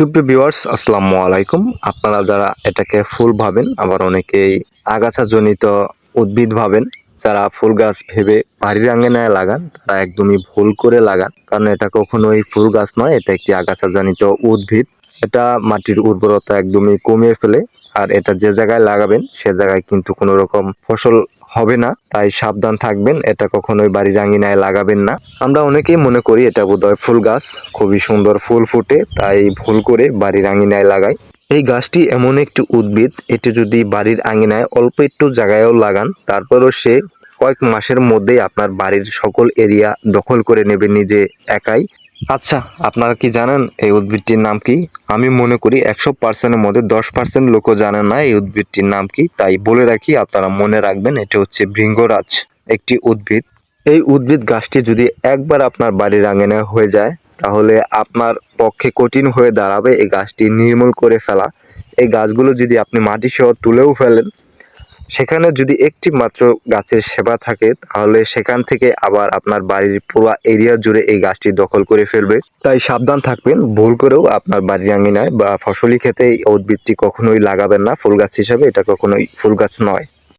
সুপ্রিয় ভিউয়ার্স আসসালামু আলাইকুম। আপনারা যারা এটাকে ফুল ভাবেন, আবার অনেকেই আগাছা জনিত উদ্ভিদ ভাবেন, যারা ফুল গাছ ভেবে বাড়ির আঙ্গিনায় লাগান, তারা একদমই ভুল করে লাগান। কারণ এটা কখনোই ফুল গাছ নয়, এটা একটি আগাছা জনিত উদ্ভিদ। এটা মাটির উর্বরতা একদমই কমিয়ে ফেলে, আর এটা যে জায়গায় লাগাবেন, সে জায়গায় কিন্তু কোনো রকম ফসল হবে না, তাই সাবধান থাকবেন, এটা কখনোই বাড়ির আঙ্গিনায় লাগাবেন না। আমরা অনেকেই মনে করি এটা বোধহয় ফুল গাছ, খুবই সুন্দর ফুল ফুটে, তাই ভুল করে বাড়ির আঙিনায় লাগাই। এই গাছটি এমন একটি উদ্ভিদ, এটি যদি বাড়ির আঙিনায় অল্প একটু জায়গায়ও লাগান, তারপরও সে কয়েক মাসের মধ্যেই আপনার বাড়ির সকল এরিয়া দখল করে নেবে নিজে একাই। আচ্ছা আপনারা কি জানেন এই উদ্ভিদটির নাম কি? আমি মনে করি একশো পার্সেন্টের মধ্যে দশ পার্সেন্ট লোকও জানেন না এই উদ্ভিদটির নাম কি। তাই বলে রাখি, আপনারা মনে রাখবেন এটি হচ্ছে ভৃঙ্গরাজ একটি উদ্ভিদ। এই উদ্ভিদ গাছটি যদি একবার আপনার বাড়ির আঙিনে হয়ে যায়, তাহলে আপনার পক্ষে কঠিন হয়ে দাঁড়াবে এই গাছটি নির্মূল করে ফেলা। এই গাছগুলো যদি আপনি মাটি সহ তুলেও ফেলেন সেখানে যদি একটি মাত্র গাছের সেবা থাকে, তাহলে সেখান থেকে আবার আপনার বাড়ির পুরো এরিয়া জুড়ে এই গাছটি দখল করে ফেলবে। তাই সাবধান থাকবেন, ভুল করেও আপনার বাড়ির আঙিনায় বা ফসলি ক্ষেতে এই উদ্ভিদটি কখনোই লাগাবেন না। ফুল গাছ হিসাবে এটা কখনোই ফুল গাছ নয়।